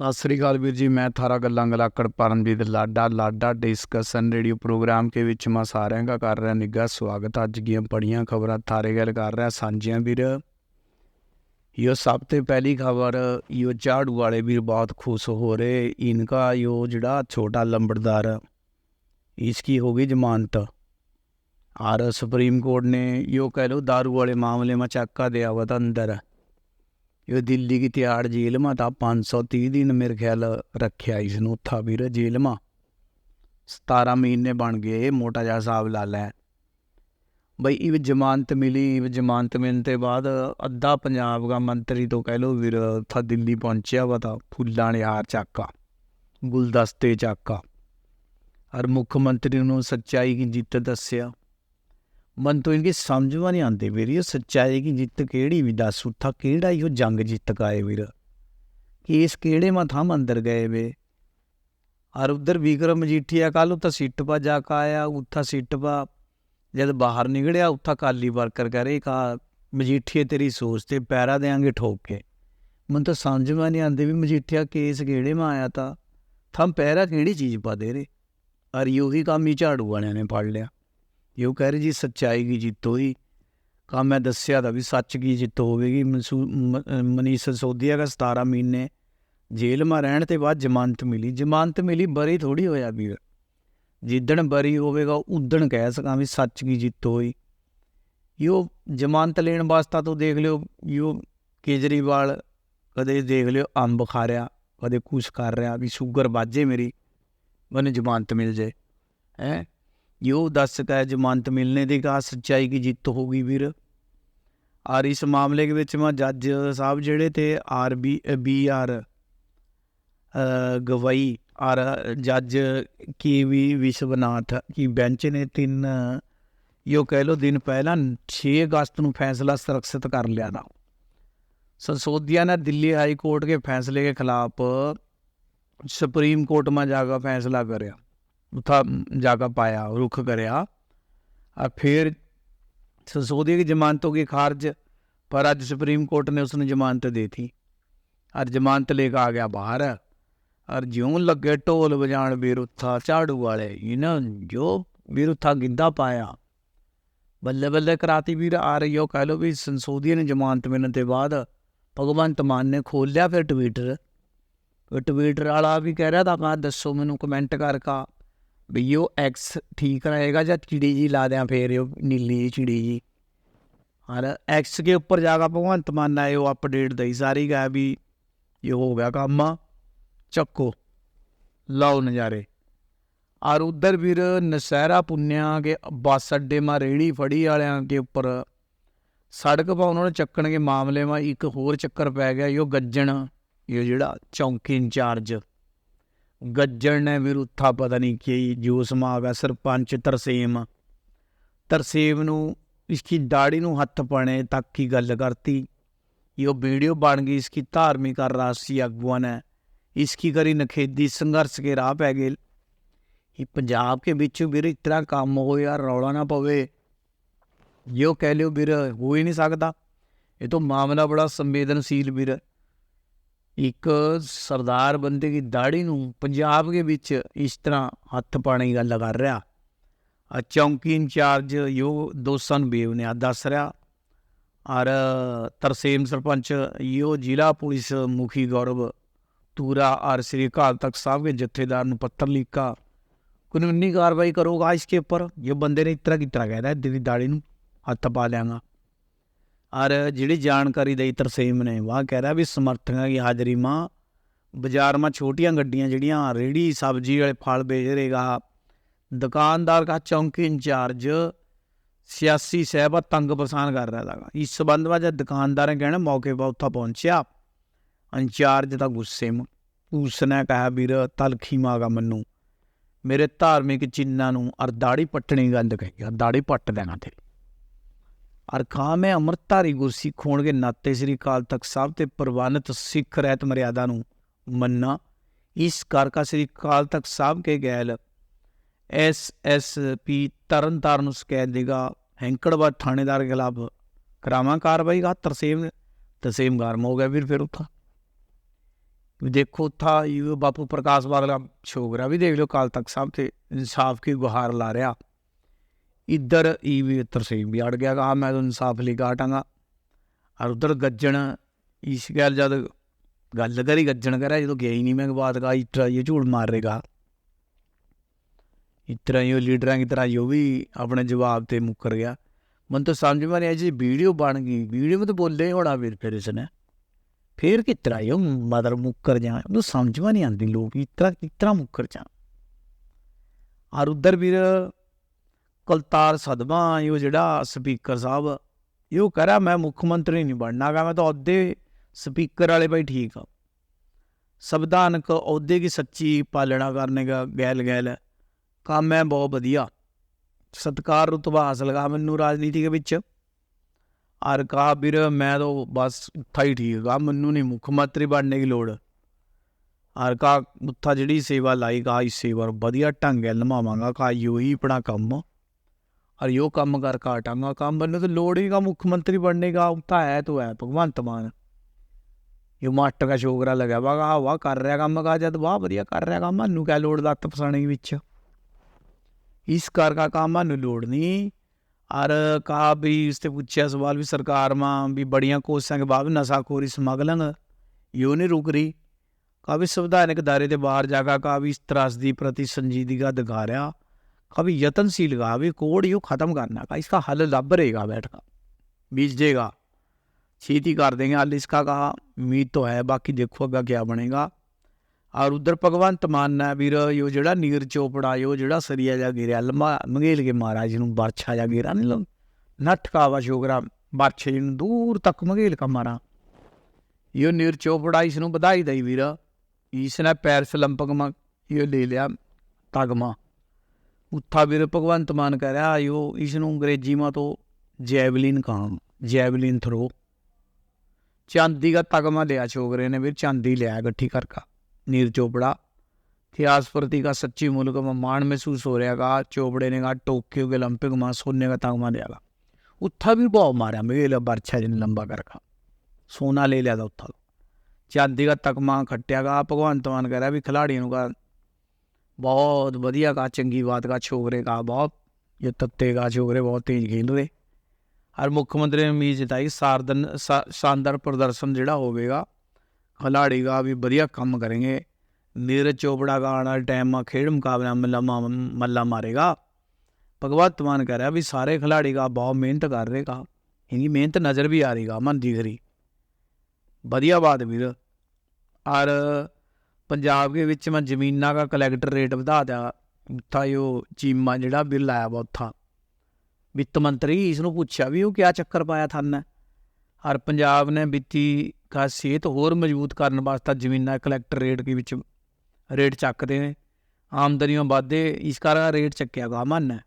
ਸਤਿ ਸ੍ਰੀ ਅਕਾਲ ਵੀਰ ਜੀ ਮੈਂ ਥਾਰਾ ਗੱਲਾਂ ਗਲਾਕੜ ਪਰਮਜੀਤ ਲਾਡਾ ਲਾਡਾ ਡਿਸਕਸ਼ਨ ਰੇਡੀਓ ਪ੍ਰੋਗਰਾਮ ਕੇ ਵਿੱਚ ਮੈਂ ਸਾਰਿਆਂ ਦਾ ਕਰ ਰਿਹਾ ਨਿੱਘਾ ਸਵਾਗਤ ਅੱਜ ਦੀਆਂ ਬੜੀਆਂ ਖਬਰਾਂ ਥਾਰੇ ਗੱਲ ਕਰ ਰਿਹਾ ਸਾਂਝੀਆਂ ਵੀਰ ਇਹ ਸਭ ਤੋਂ ਪਹਿਲੀ ਖਬਰ ਇਹ ਝਾੜੂ ਵਾਲੇ ਵੀਰ ਬਹੁਤ ਖੁਸ਼ ਹੋ ਰਹੇ ਇਨਕਾ ਇਹ ਜਿਹੜਾ ਛੋਟਾ ਲੰਬੜਦਾਰ इसकी होगी जमानत और सुप्रीम कोर्ट ने यो कह लो दारू वाले मामले में चक्का दिया हुआ था अंदर ਇਹ ਦਿੱਲੀ ਕੀ ਤਿਆੜ ਜੇਲ੍ਹਾਂ ਤਾਂ 530 ਦਿਨ ਮੇਰੇ ਖਿਆਲ ਰੱਖਿਆ ਇਸ ਨੂੰ ਉੱਥਾ ਵੀਰ ਜੇਲ੍ਹਾਂ 17 ਮਹੀਨੇ ਬਣ ਗਏ ਮੋਟਾ ਜਿਹਾ ਹਿਸਾਬ ਲਾ ਲੈ। ਬਈ ਇਹ ਜ਼ਮਾਨਤ ਮਿਲੀ, ਇਹ ਜ਼ਮਾਨਤ ਮਿਲਣ ਤੇ ਬਾਅਦ ਅੱਧਾ ਪੰਜਾਬ ਦਾ ਮੰਤਰੀ ਤੋਂ ਕਹਿ ਲੋ ਵੀਰ ਉੱਥਾ ਦਿੱਲੀ ਪਹੁੰਚਿਆ ਵਾ ਬਤਾ ਫੁੱਲਾਂ ਨੇ ਹਾਰ ਚਾਕਾ, ਗੁਲਦਸਤੇ ਚਾਕਾ। ਹਰ ਮੁੱਖ ਮੰਤਰੀ ਨੂੰ ਸੱਚਾਈ ਦੀ ਜਿੱਤ ਦੱਸਿਆ। ਮਨ ਤੋਂ ਇਨਕੀ ਸਮਝਵਾ ਨਹੀਂ ਆਉਂਦੇ ਵੀਰ, ਇਹ ਸੱਚਾਈ ਕੀ ਜਿੱਤ ਕਿਹੜੀ ਵੀ ਦੱਸ ਉੱਥਾ ਕਿਹੜਾ ਇਹੋ ਜੰਗ ਜਿੱਤ ਕਾਏ ਵੀਰ। ਕੇਸ ਕਿਹੜੇ ਮਾ ਥਮ ਅੰਦਰ ਗਏ ਵੇ। ਔਰ ਉਧਰ ਵਿਕਰਮ ਮਜੀਠੀਆ ਕੱਲ ਉੱਥਾ ਸਿੱਟ ਪਾ ਜਾ ਕੇ ਆਇਆ, ਉੱਥਾ ਸਿੱਟ ਪਾ। ਜਦ ਬਾਹਰ ਨਿਕਲਿਆ, ਉੱਥਾ ਕਾਲੀ ਵਰਕਰ ਕਹ ਰਹੇ ਕਾ ਮਜੀਠੀਏ ਤੇਰੀ ਸੋਚ ਤੇ ਪੈਰਾ ਦੇਾਂਗੇ ਠੋਕ ਕੇ। ਮਨ ਤਾਂ ਸਮਝਵਾ ਨਹੀਂ ਆਉਂਦੇ ਵੀ ਮਜੀਠੀਆ ਕੇਸ ਕਿਹੜੇ ਮਾ ਆਇਆ ਤਾਂ। ਥੰਮ ਪੈਰਾ ਕਿਹੜੀ ਚੀਜ਼ ਪਾ ਦੇ ਰੇ ਔਰ ਯੋਹੀ ਕੰਮ ਹੀ ਝਾੜੂ ਵਾਲਿਆਂ ਨੇ ਫੜ ਲਿਆ। ਯੋ ਕਹਿ ਰਹੇ ਜੀ ਸੱਚਾਈ ਕੀ ਜਿੱਤ ਹੋਈ। ਕੰਮ ਮੈਂ ਦੱਸਿਆ ਦਾ ਵੀ ਸੱਚ ਕੀ ਜਿੱਤ ਹੋਵੇਗੀ। ਮਨੀਸ਼ ਸੋਧੀਆ ਦਾ 17 ਮਹੀਨੇ ਜੇਲ੍ਹ ਮਾ ਰਹਿਣ ਤੇ ਬਾਅਦ ਜ਼ਮਾਨਤ ਮਿਲੀ। ਜ਼ਮਾਨਤ ਮਿਲੀ, ਬਰੀ ਥੋੜੀ ਹੋਇਆ ਵੀਰ। ਜਿੱਦਣ ਬਰੀ ਹੋਵੇਗਾ, ਉਦਣ ਕਹਿ ਸਕਾਂ ਵੀ ਸੱਚ ਕੀ ਜਿੱਤ ਹੋਈ। ਯੋ ਜ਼ਮਾਨਤ ਲੈਣ ਵਾਸਤਾ ਤੋਂ ਦੇਖ ਲਿਓ, ਯੋ ਕੇਜਰੀਵਾਲ ਕਦੇ ਦੇਖ ਲਿਓ, ਅੰਬ ਖਾ ਰਿਆ ਕਦੇ ਕੁਛ ਕਰ ਰਿਹਾ ਵੀ ਸ਼ੂਗਰ ਵਾਜੇ ਮੇਰੀ, ਮੈਨੂੰ ਜ਼ਮਾਨਤ ਮਿਲ ਜਾਏ। ਹੈ? ਯੋ ਦੱਸ ਕਾ ਜ਼ਮਾਨਤ ਮਿਲਨੇ ਦੀ ਕਾ ਸੱਚਾਈ ਕੀ ਜਿੱਤ ਹੋਗੀ ਵੀਰ ਔਰ ਇਸ ਮਾਮਲੇ ਦੇ ਵਿੱਚ ਮੈਂ ਜੱਜ ਸਾਹਿਬ ਜਿਹੜੇ ਤੇ R B B R Gavai ਔਰ ਜੱਜ ਕੀ ਵੀ ਵਿਸ਼ਵਨਾਥ ਕੀ ਬੈਂਚ ਨੇ ਤਿੰਨ ਯੋ ਕਹਿ ਲੋ ਦਿਨ ਪਹਿਲਾਂ 6 ਅਗਸਤ ਨੂੰ ਫੈਸਲਾ ਸੁਰੱਖਿਅਤ ਕਰ ਲਿਆ ਦਾ ਸੰਸੋਧਿਆ ਨੇ ਦਿੱਲੀ ਹਾਈ ਕੋਰਟ ਦੇ ਫੈਸਲੇ ਦੇ ਖਿਲਾਫ ਸੁਪਰੀਮ ਕੋਰਟ में जाकर फैसला करया ਉੱਥਾ ਜਾ ਪਾਇਆ, ਰੁਖ ਕਰਿਆ। ਆ ਫਿਰ ਸਸੋਦੀਆ ਦੀ ਜ਼ਮਾਨਤ ਹੋ ਗਈ ਖਾਰਜ, ਪਰ ਅੱਜ ਸੁਪਰੀਮ ਕੋਰਟ ਨੇ ਉਸਨੂੰ ਜ਼ਮਾਨਤ ਦੇਤੀ। ਅੱਜ ਜ਼ਮਾਨਤ ਲੈ ਕੇ ਆ ਗਿਆ ਬਾਹਰ। ਔਰ ਜਿਉਂ ਲੱਗੇ ਢੋਲ ਵਜਾਣ ਬਿਰੁੱਥਾ ਝਾੜੂ ਵਾਲੇ, ਇਹਨਾਂ ਜੋ ਬਿਰੁੱਥਾ ਗਿੱਧਾ ਪਾਇਆ। ਬੱਲੇ ਬੱਲੇ ਕਰਾਤੀ ਵੀਰ ਆ ਰਹੀ ਹੋ ਕਹ ਲੋ ਵੀ ਸੰਸੋਦੀ ਨੇ ਜ਼ਮਾਨਤ ਮਿਲਣ ਤੇ ਬਾਅਦ ਭਗਵੰਤ ਮਾਨ ਨੇ ਖੋਲਿਆ ਫਿਰ ਟਵਿੱਟਰ। ਟਵਿੱਟਰ ਵਾਲਾ ਵੀ ਕਹਿ ਰਿਹਾ ਤਾਂ ਮੈਂ ਦੱਸੋ ਮੈਨੂੰ, ਕਮੈਂਟ ਕਰਕਾ। ਵੀ ਉਹ ਐਕਸ ਠੀਕ ਰਹੇਗਾ ਜਾਂ ਚਿੜੀ ਜੀ ਲਾ ਦਿਆਂ ਫੇਰ ਉਹ ਨੀਲੀ ਚਿੜੀ ਜੀ ਔਰ ਐਕਸ ਕੇ ਉੱਪਰ ਜਾਗਾ ਭਗਵੰਤ ਮਾਨ ਆਏ ਉਹ ਅਪਡੇਟ ਦਈ ਸਾਰੀ ਗਾ ਵੀ ਇਹ ਹੋ ਗਿਆ ਕੰਮ। ਚੱਕੋ। ਲਾਓ ਨਜ਼ਾਰੇ। ਔਰ ਉਧਰ ਵੀਰ ਨਸਹਿਰਾ ਪੁੰਨਿਆ ਕੇ ਬੱਸ ਅੱਡੇ ਮਾ ਰੇੜੀ ਫੜੀ ਵਾਲਿਆਂ ਕੇ ਉੱਪਰ। ਸੜਕ ਪਾ ਉਹਨਾਂ ਨੇ ਚੱਕਣ ਕੇ ਮਾਮਲੇ ਮਾ ਇੱਕ ਹੋਰ ਚੱਕਰ ਪੈ ਗਿਆ, ਇਹ ਗੱਜਣ, ਇਹ ਜਿਹੜਾ ਚੌਂਕੀ ਇੰਚਾਰਜ। ਗੱਜਣ ਨੇ ਵਿਰੁੱਥਾ ਪਤਾ ਨਹੀਂ ਕੀ ਜੋ ਸਮਾਗਾ ਸਰਪੰਚ ਤਰਸੇਮ ਤਰਸੇਮ ਨੂੰ ਇਸकी ਦਾੜੀ ਨੂੰ ਹੱਥ ਪਾਣੇ ਤੱਕ ਕੀ ਗੱਲ ਕਰਤੀ ਇਹ ਵੀਡੀਓ ਬਣ ਗਈ ਇਸकी ਧਾਰਮਿਕ और राष्ट्रीय अगुवान है इसकी करी नखेदी संघर्ष के राह पै गए ये पंजाब के बीच भी इतना काम हो यार रौला ना पवे ये कह लियो वीर हो ही नहीं सकता ये तो मामला बड़ा संवेदनशील वीर ਇੱਕ ਸਰਦਾਰ ਬੰਦੇ ਦੀ ਦਾੜੀ ਨੂੰ ਪੰਜਾਬ ਦੇ ਵਿੱਚ ਇਸ ਤਰ੍ਹਾਂ ਹੱਥ ਪਾਣੀ ਗੱਲ ਕਰ ਰਿਹਾ। ਆ ਚੌਂਕੀ ਇੰਚਾਰਜ ਯੋ ਦੋਸਨ ਬੇਵ ਨੇ ਦੱਸ ਰਿਹਾ। ਔਰ ਤਰਸੇਮ ਸਰਪੰਚ ਯੋ ਜ਼ਿਲ੍ਹਾ ਪੁਲਿਸ ਮੁਖੀ ਗੌਰਵ ਤੂਰਾ ਔਰ ਸ੍ਰੀ ਅਕਾਲ ਤਖਤ ਸਾਹਿਬ ਦੇ ਜਥੇਦਾਰ ਨੂੰ ਪੱਤਰ ਲਿਖਾ ਕਾਨੂੰਨੀ ਕਾਰਵਾਈ ਕਰੋਗਾ ਇਸਕੇ ਉੱਪਰ। ਇਹ ਬੰਦੇ ਨੇ ਇਤਰਾ ਕਿਤਰਾ ਕਹਿਦਾ ਦਿੱਲੀ ਦਾੜੀ ਨੂੰ ਹੱਥ ਪਾ ਲਿਆਂਗਾ ਔਰ ਜਿਹੜੀ ਜਾਣਕਾਰੀ ਦਈ ਤਰਸੇਮ ਨੇ, ਵਾਹ ਕਹਿ ਰਿਹਾ ਵੀ ਸਮਰਥਕਾਂ ਦੀ ਹਾਜ਼ਰੀ ਮਾਂ ਬਾਜ਼ਾਰ ਮਾਂ ਛੋਟੀਆਂ ਗੱਡੀਆਂ ਜਿਹੜੀਆਂ ਰੇੜੀ ਸਬਜ਼ੀ ਵਾਲੇ ਫਲ ਵੇਚ ਰਹੇਗਾ। ਦੁਕਾਨਦਾਰ ਦਾ ਚੌਂਕੀ ਇੰਚਾਰਜ, ਸਿਆਸੀ ਸਹਿਬਾ ਤੰਗ ਪਰੇਸ਼ਾਨ ਕਰ ਰਿਹਾ ਹੈਗਾ। ਇਸ ਸਬੰਧ ਵਿੱਚ ਜਦ ਦੁਕਾਨਦਾਰ ਕਹਿਣਾ, ਮੌਕੇ 'ਤੇ ਉੱਥਾ ਪਹੁੰਚਿਆ। ਇੰਚਾਰਜ ਦਾ ਗੁੱਸੇ ਮ ਉਸਨੇ ਕਹਾ, ਵੀਰ ਤਲਖੀ ਮਾਗਾ ਮੈਨੂੰ। ਮੇਰੇ ਧਾਰਮਿਕ ਚਿੰਨਾਂ ਨੂੰ ਅਰ ਦਾੜੀ ਪੱਟਣੀ ਗੱਲ ਕਹੀ ਦਾੜੀ ਪੱਟ ਦੇਣਾ ਤੇਰੀ ਅਰ ਖਾਮੇ ਅਮਰਤਾਰੀ ਗੁਰਸਿੱਖ ਹੋਣ ਦੇ ਨਾਤੇ ਸ੍ਰੀ ਕਾਲ ਤਖਤ ਸਾਹਿਬ ਤੇ ਪ੍ਰਵਾਨਿਤ ਸਿੱਖ ਰਹਿਤ ਮਰਿਆਦਾ ਨੂੰ ਮੰਨਾ ਇਸ ਕਾਰਕਾ ਸ੍ਰੀ ਕਾਲ ਤਖਤ ਸਾਹਿਬ ਕੇ ਗੈਲ ਐਸ ਐਸ ਪੀ ਤਰਨਤਾਰਨ ਉਸ ਕਹਿ ਦੇਗਾ। ਹੈਂਕੜਵਾ ਥਾਣੇਦਾਰ ਖਿਲਾਫ ਕਰਾਵਾ ਕਾਰਵਾਈ ਦਾ ਤਰਸੇਮ ਤਸੀਮ ਗਰਮ ਹੋ ਗਿਆ ਵੀਰ, ਫਿਰ ਉਥਾ। ਦੇਖੋ ਉਥਾ ਇਹ ਬਾਪੂ ਪ੍ਰਕਾਸ਼ ਵਾਲਾ ਸ਼ੋਗਰਾ ਵੀ ਦੇਖ ਲਓ ਕਾਲ ਤੱਕ ਸਾਹਿਬ ਤੇ ਇਨਸਾਫ ਕੀ ਗੁਹਾਰ ਲਾ ਰਿਹਾ। इधर ई भी उत्तर से भी अड़ गया कहा मैं तो इंसाफ लेकर हटांगा और उधर गज्जन इस गैल जब गल करी गज्जन करे जो गया ही नहीं मैं बात कहा इस तरह ये झूठ मार रहेगा इस तरह यो लीडर की तरह यो भी अपने जवाब से मुकर गया मन तो समझ में नहीं आई वीडियो बन गई वीडियो में तो बोल रहे होना फिर फिर इसने फिर किस तरह यो मदर मुकर जाए तो समझ में नहीं आती लोग इस तरह किस तरह मुकर जाए और उधर फिर ਕਲਤਾਰ ਸਦਮਾ, ਇਹ ਜਿਹੜਾ ਸਪੀਕਰ ਸਾਹਿਬ, ਇਹ ਉਹ ਕਹ ਰਿਹਾ ਮੈਂ ਮੁੱਖ ਮੰਤਰੀ ਨਹੀਂ ਬਣਨਾਗਾ ਮੈਂ ਤਾਂ ਅਹੁਦੇ ਸਪੀਕਰ ਵਾਲੇ ਭਾਈ ਠੀਕ ਆ। ਸੰਵਿਧਾਨਕ ਅਹੁਦੇ ਦੀ ਸੱਚੀ ਪਾਲਣਾ ਕਰਨੇ ਦਾ ਗੈਲ ਗੈਲ ਕੰਮ ਹੈ ਬਹੁਤ ਵਧੀਆ। ਸਤਕਾਰ ਰੁਤਬਾ ਹਾਸਲ ਗਾ ਮੈਨੂੰ ਰਾਜਨੀਤੀ ਦੇ ਵਿੱਚ। ਔਰ ਕਹਾ ਵੀਰ ਮੈਂ ਤਾਂ ਬਸ ਉੱਥਾ ਹੀ ਠੀਕ ਆ, ਮੈਨੂੰ ਨਹੀਂ ਮੁੱਖ ਮੰਤਰੀ ਬਣਨੇ ਦੀ ਲੋੜ। ਔਰ ਕਾ ਉੱਥਾ ਜਿਹੜੀ ਸੇਵਾ ਲਾਈ ਗਾ ਇਸ ਸੇਵਾ, ਵਧੀਆ ਢੰਗ ਹੈ ਨਿਭਾਵਾਂਗਾ, ਕਾ ਯੋਹੀ ਆਪਣਾ ਕੰਮ। ਔਰ ਯੋ ਕੰਮ ਕਰ ਕਾਟਾਂਗਾ ਕੰਮ ਮੈਨੂੰ ਤਾਂ ਲੋੜ ਹੀ ਗਾ ਮੁੱਖ ਮੰਤਰੀ ਬਣਨੇ ਦਾ ਉੱਥਾ ਹੈ ਤੋ ਹੈ ਭਗਵੰਤ ਮਾਨ ਇਹ ਮਾਸਟਰ ਦਾ ਸ਼ੋਗਰਾ ਲਗਾ ਵਾ ਵਾਹ ਕਰ ਰਿਹਾ ਕੰਮ ਕਾ ਜਦ ਵਾਹ ਵਧੀਆ ਕਰ ਰਿਹਾ ਕੰਮ ਮੈਨੂੰ ਕਿਆ ਲੋੜ ਲੱਤ ਫਸਾਣੇ ਵਿੱਚ ਇਸ ਕਾਰ का काम ਨੂੰ ਲੋੜ ਨਹੀਂ ਔਰ ਕਹਾ ਵੀ ਇਸ ਤੇ ਪੁੱਛਿਆ ਸਵਾਲ ਵੀ ਸਰਕਾਰ ਮਾਂ ਵੀ ਬੜੀਆਂ ਕੋਸ਼ਿਸ਼ਾਂ ਕੇ ਬਾਅਦ ਨਸ਼ਾਖੋਰੀ ਸਮਗਲੰਗ ਯੋ ਨਹੀਂ ਰੁਕ ਰਹੀ ਕਹਾ ਵੀ ਸੰਵਿਧਾਨਕ ਦਾਇਰੇ ਦੇ ਬਾਹਰ ਜਾ ਕੇ ਕਹਾ ਵੀ ਇਸ त्रासदी प्रति संजीदगी दिखा रहा कभी यत्नशील का अभी कोड युग ख़त्म करना का, इसका हल लब रहेगा बैठ का बीज देगा खेती कर ਹੱਲ ਇਸਕਾ इसका कहा उम्मीद तो है, बाकी देखो अगर क्या बनेगा। और उधर भगवंत मानना वीर, यो ਜਿਹੜਾ ਨੀਰ ਚੋਪੜਾ यो ਜਿਹੜਾ ਸਰੀਆ ਜਾ ਗਿਰਿਆ ਲੰਮਾ ਮੰਗੇਲ ਕੇ ਮਹਾਰਾਜ ਨੂੰ ਬਾਦਸ਼ਾਹ ਜਾ ਗਿਰਾ ਨਹੀਂ ਲੰ ਨਟਕਾਵਾ ਸ਼ੋਗਰਾ ਬਾਦਸ਼ਾਹ ਜੀ ਨੂੰ ਦੂਰ ਤੱਕ ਮੰਗੇਲ ਕਾ ਮਾਰਾ यो ਨੀਰ ਚੋਪੜਾ ਇਸ ਨੂੰ ਵਧਾਈ ਦਈ ਵੀਰ ਇਸ ਨੇ ਪੈਰ ਸਲੰਪਕ ਮਾ ਇਹ ਲੈ ਲਿਆ ਤਗਮਾ ਉੱਥਾ ਵੀਰ ਭਗਵੰਤ ਮਾਨ ਕਹਿ ਰਿਹਾ ਇਹ ਇਸ ਨੂੰ ਅੰਗਰੇਜ਼ੀ ਮਾ ਤੋਂ ਜੈਵਲਿਨ ਕਹਾਂ ਜੈਵਲਿਨ ਥਰੋ ਚਾਂਦੀ ਦਾ ਤਗਮਾ ਲਿਆ ਛੋਗਰੇ ਨੇ ਵੀਰ ਚਾਂਦੀ ਲਿਆ ਇਕੱਠੀ ਕਰਕਾ नीर चोपड़ा इतिहास प्रति का सच्ची मुल्क में मान महसूस हो रहा का चोपड़े ने कहा टोक्यो के ओलंपिक में सोने का तगमा दिया उत्था भी बहुत मारा मेरे बरछा जिन लंबा कर खा सोना ले लिया था उत्था चांदी का तकमा खट्टिया का भगवंत मान कह रहा भी खिलाड़ियों का बहुत बढ़िया का चंगी बात का छोकरे का बहुत ये तत्ते का छोकरे बहुत तेज खेल रहे और मुख्यमंत्री ने उम्मीद जताई सारदन शानदार प्रदर्शन जोड़ा होगा खिलाड़ी का भी बढ़िया काम करेंगे नीरज चोपड़ा का आने वाले टाइम में खेल मुकाबला मल्ला मल्ला मारेगा भगवत मान कह रहा भी सारे खिलाड़ी का बहुत मेहनत कर रहे का इनकी मेहनत नज़र भी आ रही का मन दिख रही बढ़िया बात ਵੀਰ ਔਰ ਪੰਜਾਬ ਦੇ ਵਿੱਚ ਮੈਂ ਜ਼ਮੀਨਾਂ ਦਾ ਕਲੈਕਟਰ ਰੇਟ ਵਧਾ ਦਿਆ, ਉੱਥਾ ਉਹ ਚੀਮਾ ਜਿਹੜਾ ਬਿੱਲ ਆਇਆ ਵਾ ਉੱਥਾ। ਵਿੱਤ ਮੰਤਰੀ ਇਸ ਨੂੰ ਪੁੱਛਿਆ ਵੀ ਉਹ ਕਿਆ ਚੱਕਰ ਪਾਇਆ ਥਨ? ਔਰ ਪੰਜਾਬ ਨੇ ਵਿੱਤੀ ਕਾ ਸਿਹਤ ਹੋਰ ਮਜ਼ਬੂਤ ਕਰਨ ਵਾਸਤੇ ਜ਼ਮੀਨਾਂ ਕਲੈਕਟਰ ਰੇਟ ਦੇ ਵਿੱਚ ਰੇਟ ਚੱਕਦੇ ਨੇ। ਆਮਦਨੀਆਂ ਵਾਧੇ, ਇਸ ਕਾਰਨ ਰੇਟ ਚੱਕਿਆ ਗਾ ਮਨ। ਹੈ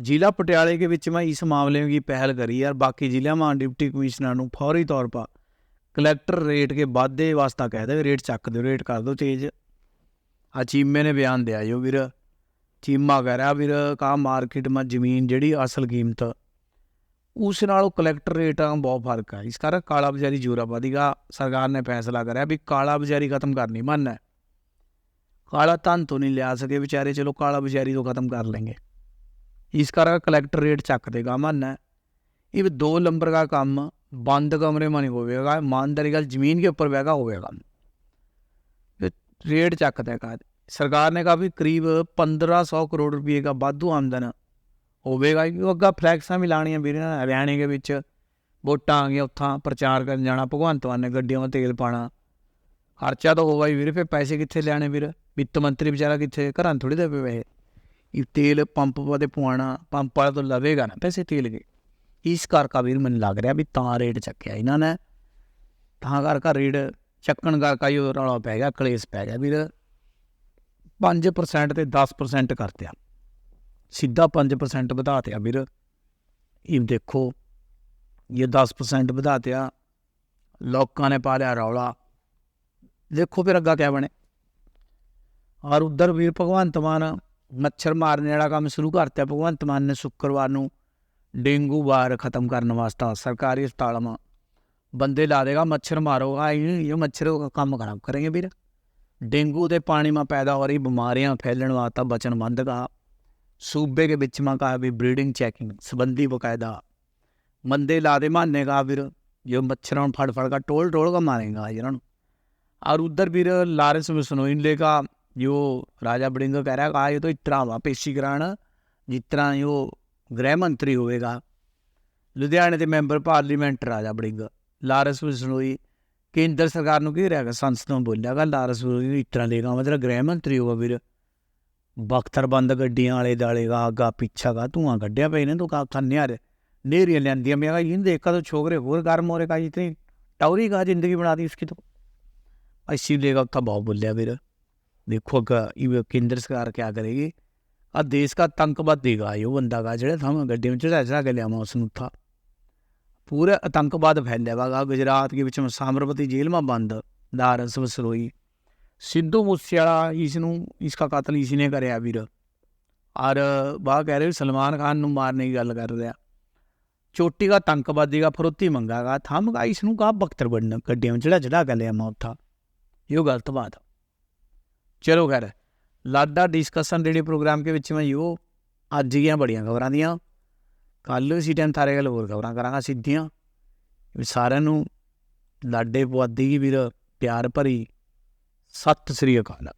ਜ਼ਿਲ੍ਹਾ ਪਟਿਆਲੇ ਦੇ ਵਿੱਚ ਮੈਂ ਇਸ ਮਾਮਲੇ ਦੀ ਪਹਿਲ ਕਰੀ ਯਾਰ, ਬਾਕੀ ਜ਼ਿਲ੍ਹਿਆਂ ਮਾਂ ਡਿਪਟੀ ਕਮਿਸ਼ਨਰ ਨੂੰ ਫੌਰੀ ਤੌਰ 'ਤੇ ਕਲੈਕਟਰ ਰੇਟ ਕੇ ਵਾਧੇ ਵਾਸਤਾ ਕਹਿ ਦੇ ਰੇਟ ਚੱਕ ਦਿਓ ਰੇਟ ਕਰ ਦਿਓ ਚੇਂਜ ਆ ਚੀਮੇ ਨੇ ਬਿਆਨ ਦਿਆ ਜੋ ਵੀਰ। ਚੀਮਾ ਕਹਿ ਰਿਹਾ ਵੀਰ ਕਾ ਮਾਰਕੀਟ ਮਾ ਜ਼ਮੀਨ ਜਿਹੜੀ ਅਸਲ ਕੀਮਤ, ਉਸ ਨਾਲੋਂ ਕਲੈਕਟਰ ਰੇਟਾਂ ਬਹੁਤ ਫ਼ਰਕ ਹੈ ਇਸ ਕਰਕੇ ਕਾਲਾ ਬਜ਼ਾਰੀ ਜ਼ੋਰਾ ਵਧੇਗਾ ਸਰਕਾਰ ਨੇ ਫੈਸਲਾ ਕਰਿਆ ਵੀ ਕਾਲਾ ਬਜ਼ਾਰੀ ਖਤਮ ਕਰਨੀ ਮੰਨ ਹੈ ਕਾਲਾ ਧਨ ਤੋਂ ਨਹੀਂ ਲਿਆ ਸਕੇ ਵਿਚਾਰੇ, ਚਲੋ ਕਾਲਾ ਬਜ਼ਾਰੀ ਤੋਂ ਖਤਮ ਕਰ ਲੈਂਗੇ। ਇਸ ਕਰਕੇ ਕਲੈਕਟਰ ਰੇਟ ਚੱਕ ਦੇਗਾ ਮੰਨ ਹੈ ਇਹ ਵੀ ਦੋ ਨੰਬਰ ਦਾ ਕੰਮ ਬੰਦ ਕਮਰੇ में नहीं होगा ईमानदारी का जमीन के ऊपर बैगा होगा रेट ਚੱਕ ਦੇਗਾ ਸਰਕਾਰ ਨੇ ਕਹਾ ਵੀ ਕਰੀਬ 1500 ਕਰੋੜ ਰੁਪਏ ਦਾ ਵਾਧੂ ਆਮਦਨ ਹੋਵੇਗਾ ਕਿ ਅੱਗਾ ਫਲੈਕਸਾਂ ਵੀ ਲਾਣੀਆਂ ਵੀਰੇ ਹਰਿਆਣੇ ਦੇ ਵਿੱਚ ਵੋਟਾਂ ਆ ਗਈਆਂ ਉੱਥਾਂ ਪ੍ਰਚਾਰ ਕਰਨ ਜਾਣਾ ਭਗਵੰਤ ਮਾਨ ਨੇ ਗੱਡੀਆਂ 'ਤੇ ਤੇਲ ਪਾਣਾ ਖਰਚਾ ਤਾਂ ਹੋਵਾ ਹੀ ਵੀਰੇ ਫਿਰ ਪੈਸੇ ਕਿੱਥੇ ਲੈਣੇ ਵੀਰ ਵਿੱਤ ਮੰਤਰੀ ਵਿਚਾਰਾ ਕਿੱਥੇ ਘਰਾਂ ਥੋੜੀ ਦੇ ਪਏ ਪੈਸੇ ਇਹ ਤੇਲ ਪੰਪ ਵਾਦੇ ਪਵਾਣਾ ਪੰਪ ਵਾਲਾ ਤੋਂ ਲਵੇਗਾ ਨਾ ਪੈਸੇ ਤੇਲ ਦੇ ਇਸ ਕਰਕੇ ਵੀਰ ਮੈਨੂੰ ਲੱਗ ਰਿਹਾ ਵੀ ਤਾਂ ਰੇਟ ਚੱਕਿਆ ਇਹਨਾਂ ਨੇ। ਤਾਂ ਕਰਕੇ ਰੇਟ ਚੱਕਣ ਕਰਕੇ ਹੀ ਉਹ ਰੌਲਾ ਪੈ ਗਿਆ, ਕਲੇਸ਼ ਪੈ ਗਿਆ ਵੀਰ। 5% ਤੇ 10% ਕਰਤਿਆ। ਸਿੱਧਾ 5% ਵਧਾ ਤਿਆ ਵੀਰ। ਇਹ ਦੇਖੋ, ਇਹ 10% ਵਧਾ ਤਿਆ ਲੋਕਾਂ ਨੇ ਪਾ ਲਿਆ ਰੌਲਾ। ਦੇਖੋ ਫਿਰ ਅੱਗਾ ਕਿਆ ਬਣੇ। ਔਰ ਉਧਰ ਵੀਰ ਭਗਵੰਤ ਮਾਨ, ਮੱਛਰ ਮਾਰਨ ਵਾਲਾ ਕੰਮ ਸ਼ੁਰੂ ਕਰਤਾ ਭਗਵੰਤ ਮਾਨ ਨੇ ਸ਼ੁੱਕਰਵਾਰ ਨੂੰ ਡੇਂਗੂ ਵਾਰ ਖਤਮ ਕਰਨ ਵਾਸਤੇ ਸਰਕਾਰੀ ਹਸਪਤਾਲਾਂ बंदे ला देगा मच्छर मारोगा ये ये मच्छरों का काम खराब करेंगे फिर डेंगू के पानी में पैदा हो रही बीमारियां फैलन वाता बचन बंद का सूबे के बिच में कहा भी ब्रीडिंग चेकिंग संबंधी बकायदा बंदे ला दे मारने का फिर जो मच्छरों को फड़ फड़ का टोल टोल का मारेगा जिन्होंने और उधर फिर लारेंस बिश्नोई लेगा जो राजा बड़िंग कह रहा है कहा ये तो इतना वा पेशी कराना जितना यो ਗ੍ਰਹਿ ਮੰਤਰੀ ਹੋਵੇਗਾ। ਲੁਧਿਆਣੇ ਦੇ ਮੈਂਬਰ ਪਾਰਲੀਮੈਂਟ ਰਾਜਾ ਬੜਿੰਗ। ਲਾਰਸ ਬਿਸ਼ਨੋਈ ਕੇਂਦਰ ਸਰਕਾਰ ਨੂੰ ਕੀ ਰਿਹਾਗਾ ਨੂੰ ਬੋਲਿਆਗਾ ਲਾਰੈਂਸ ਬਿਸ਼ਨੋਈ ਇਤਰਾ ਦੇਗਾ। ਮਤਲਬ ਗ੍ਰਹਿ ਮੰਤਰੀ ਹੋਗਾ ਵੀਰ ਬਖਤਰਬੰਦ ਗੱਡੀਆਂ ਵਾਲੇ ਦਾਲੇਗਾ ਅੱਗਾ ਪਿੱਛਾਗਾ ਧੂਆਂ ਕੱਢਿਆ ਪਏ ਨੇ ਤੂੰ ਕਾ ਖੰਨਿਆਰ ਨੇਰੀਆਂ ਲੈਂਦੀਆਂ ਮੈਂ ਕਹਾ ਇਹਨ ਦੇਖਾ ਤੋ ਛੋਗਰੇ ਹੋਰ ਗਰਮ ਹੋਰੇ ਕਾ ਇਤਨੀ ਟੌਰੀ ਕਾ ਜ਼ਿੰਦਗੀ ਬਣਾ ਦੀ ਉਸਕੀ ਤੋ। ਐਸੀ ਦੇਗਾ ਤਾਂ ਬਹੁਤ ਬੋਲਿਆ ਵੀਰ ਦੇਖੋ ਕਿ ਇਹ ਕੇਂਦਰ ਸਰਕਾਰ ਕੀ ਕਰੇਗੀ? आ देश का आतंकवाद देगा ये बंदा का जेड़ा था गड्डी में चढ़ा चढ़ा के लिया मैं उसनु था पूरा आतंकवाद फैलिया वा गुजरात के ਵਿੱਚ ਸਾਮਰਵਤੀ ਜੇਲ੍ਹ में बंद दारस वसरोई सिद्धू मूसेवाला इसनु इसका कत्ल इसी ने करिया ਵੀਰ ਔਰ ਬਾਹ ਕਹਿ ਰਹੇ ਸਲਮਾਨ ਖਾਨ ਨੂੰ ਮਾਰਨੇ ਦੀ ਗੱਲ ਕਰ ਰਿਹਾ ਚੋਟੀ ਦਾ ਆਤੰਕਵਾਦੀ ਦਾ ਫਰੋਤੀ ਮੰਗਾਗਾ ਥੰਮਗਾ ਇਸ ਨੂੰ ਕਾ ਬਖਤਰ ਬਣਨ ਗੱਡੀਆਂ ਵਿੱਚ ਚੜਾ ਚੜਾ ਕੇ ਲਿਆ ਮੈਂ ਉੱਥਾ ਇਹ ਗਲਤ ਬਾਤ ਆ। ਚਲੋ ਖੈਰ ਲਾਡਾ ਡਿਸਕਸ਼ਨ ਰੇਡੀਓ ਪ੍ਰੋਗਰਾਮ ਕੇ ਵਿੱਚ ਮੈਂ ਯੋ ਅੱਜ ਦੀਆਂ ਬੜੀਆਂ ਖਬਰਾਂ ਦੀਆਂ। ਕੱਲ ਇਸੀ ਟਾਈਮ ਥਾਰੇ ਗੱਲ ਹੋਰ ਖਬਰਾਂ ਕਰਾਂਗਾ ਸਿੱਧੀਆਂ। ਸਾਰਿਆਂ ਨੂੰ ਲਾਡੇ ਪੁਆਧੀ ਦੀ ਵੀਰ ਪਿਆਰ ਭਰੀ। ਸਤਿ ਸ੍ਰੀ ਅਕਾਲ।